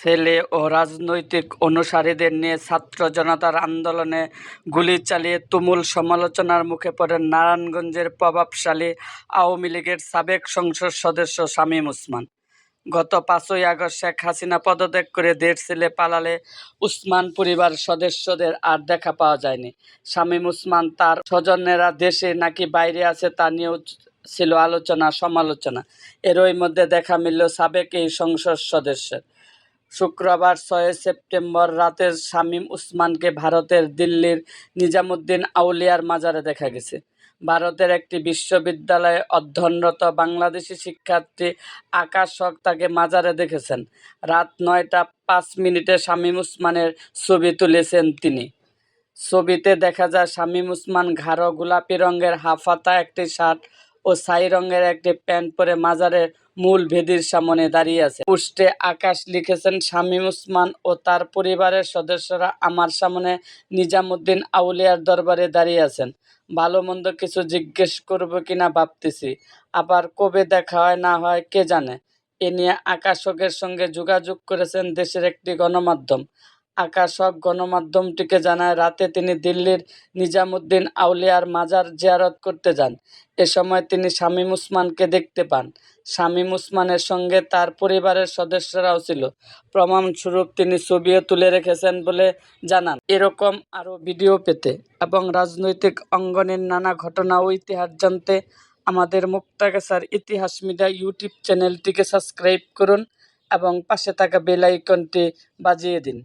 ছেলে ও রাজনৈতিক অনুসারীদের নিয়ে ছাত্র জনতার আন্দোলনে গুলি চালিয়ে তুমুল সমালোচনার মুখে পড়েন নারায়ণগঞ্জের প্রভাবশালী আওয়ামী লীগের সাবেক সংসদ সদস্য শামীম ওসমান। গত পাঁচই আগস্ট শেখ হাসিনা পদত্যাগ করে দেশ ছেলে পালালে উসমান পরিবার সদস্যদের আর দেখা পাওয়া যায়নি। শামীম উসমান তার স্বজনেরা দেশে নাকি বাইরে আছে তা নিয়েও ছিল আলোচনা, সমালোচনা। এরই মধ্যে দেখা মিলল সাবেক এই সংসদ সদস্যের। শুক্রবার ছয় সেপ্টেম্বর রাতে শামীম উসমানকে ভারতের দিল্লির নিজামুদ্দিন আউলিয়ার মাজারে দেখা গেছে। ভারতের একটি বিশ্ববিদ্যালয়ে অধ্যয়নরত বাংলাদেশি শিক্ষার্থী আকাশ হক তাকে মাজারে দেখেছেন। রাত নয়টা পাঁচ মিনিটে শামীম উসমানের ছবি তুলেছেন তিনি। ছবিতে দেখা যায়, শামীম উসমান গাঢ় গোলাপি রঙের হাফাতা, একটি শার্ট ও ছাই রঙের একটি প্যান্ট পরে মাজারের মূল ভেদির সামনে দাঁড়িয়ে আছে। পুষ্টে আকাশ লিখেছেন শামীম উসমান ও তার পরিবারের সদস্যরা আমার সামনে নিজামুদ্দিন আউলিয়ার দরবারে দাঁড়িয়ে আছেন। ভালো মন্দ কিছু জিজ্ঞেস করব কিনা ভাবতেছি। আবার কবে দেখা হয়, না হয় কে জানে? এ নিয়ে আকাশকের সঙ্গে যোগাযোগ করেছেন দেশের একটি গণমাধ্যম। আকাশক গণমাধ্যমটিকে জানায়, রাতে তিনি দিল্লির নিজামুদ্দিন আউলিয়ার মাজার জিয়ারত করতে যান। এ সময় তিনি শামীম উসমানকে দেখতে পান। শামীম উসমানের সঙ্গে তার পরিবারের সদস্যরাও ছিল। প্রমাণস্বরূপ তিনি ছবিও তুলে রেখেছেন বলে জানান। এরকম আরও ভিডিও পেতে এবং রাজনৈতিক অঙ্গনের নানা ঘটনা ও ইতিহাস জানতে আমাদের মুক্তাগাছার ইতিহাস মিডিয়া ইউটিউব চ্যানেলটিকে সাবস্ক্রাইব করুন এবং পাশে থাকা বেল আইকনটি বাজিয়ে দিন।